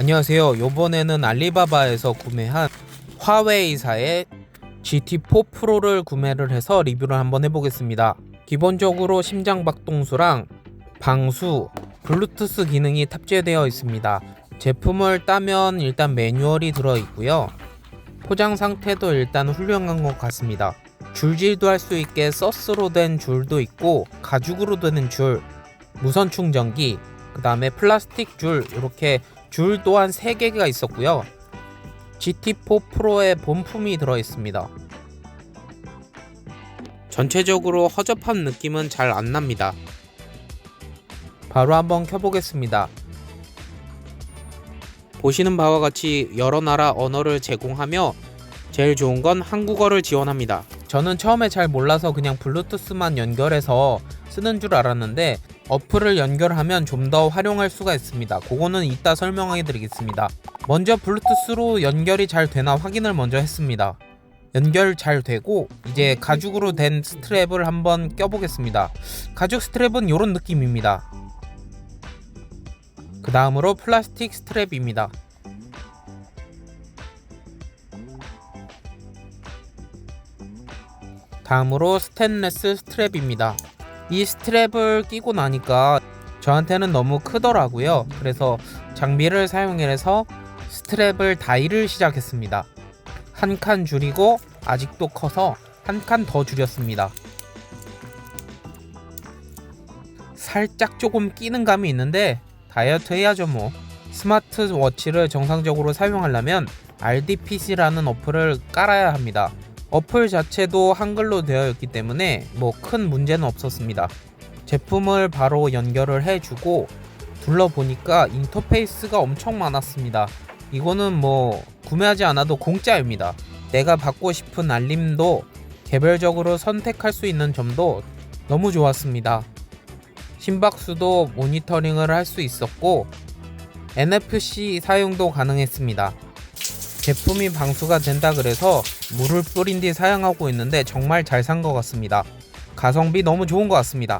안녕하세요. 요번에는 알리바바에서 구매한 화웨이사의 GT4 프로를 구매를 해서 리뷰를 한번 해보겠습니다. 기본적으로 심장 박동수랑 방수, 블루투스 기능이 탑재되어 있습니다. 제품을 따면 일단 매뉴얼이 들어 있고요. 포장 상태도 일단 훌륭한 것 같습니다. 줄질도 할 수 있게 서스로 된 줄도 있고 가죽으로 되는 줄, 무선 충전기, 그 다음에 플라스틱 줄 이렇게 줄 또한 3개가 있었고요. GT4 프로의 본품이 들어 있습니다. 전체적으로 허접한 느낌은 잘 안 납니다. 바로 한번 켜보겠습니다. 보시는 바와 같이 여러 나라 언어를 제공하며 제일 좋은 건 한국어를 지원합니다. 저는 처음에 잘 몰라서 그냥 블루투스만 연결해서 쓰는 줄 알았는데 어플을 연결하면 좀 더 활용할 수가 있습니다. 그거는 이따 설명해 드리겠습니다. 먼저 블루투스로 연결이 잘 되나 확인을 먼저 했습니다. 연결 잘 되고 이제 가죽으로 된 스트랩을 한번 껴보겠습니다. 가죽 스트랩은 이런 느낌입니다. 그 다음으로 플라스틱 스트랩입니다. 다음으로 스테인레스 스트랩입니다. 이 스트랩을 끼고 나니까 저한테는 너무 크더라고요. 그래서 장비를 사용해서 스트랩을 다이를 시작했습니다. 한 칸 줄이고 아직도 커서 한 칸 더 줄였습니다. 살짝 조금 끼는 감이 있는데 다이어트 해야죠 뭐. 스마트워치를 정상적으로 사용하려면 RDPC라는 어플을 깔아야 합니다. 어플 자체도 한글로 되어 있기 때문에 뭐 큰 문제는 없었습니다. 제품을 바로 연결을 해주고 둘러보니까 인터페이스가 엄청 많았습니다. 이거는 뭐 구매하지 않아도 공짜입니다. 내가 받고 싶은 알림도 개별적으로 선택할 수 있는 점도 너무 좋았습니다. 심박수도 모니터링을 할 수 있었고 NFC 사용도 가능했습니다. 제품이 방수가 된다 그래서 물을 뿌린 뒤 사용하고 있는데 정말 잘 산 것 같습니다. 가성비 너무 좋은 것 같습니다.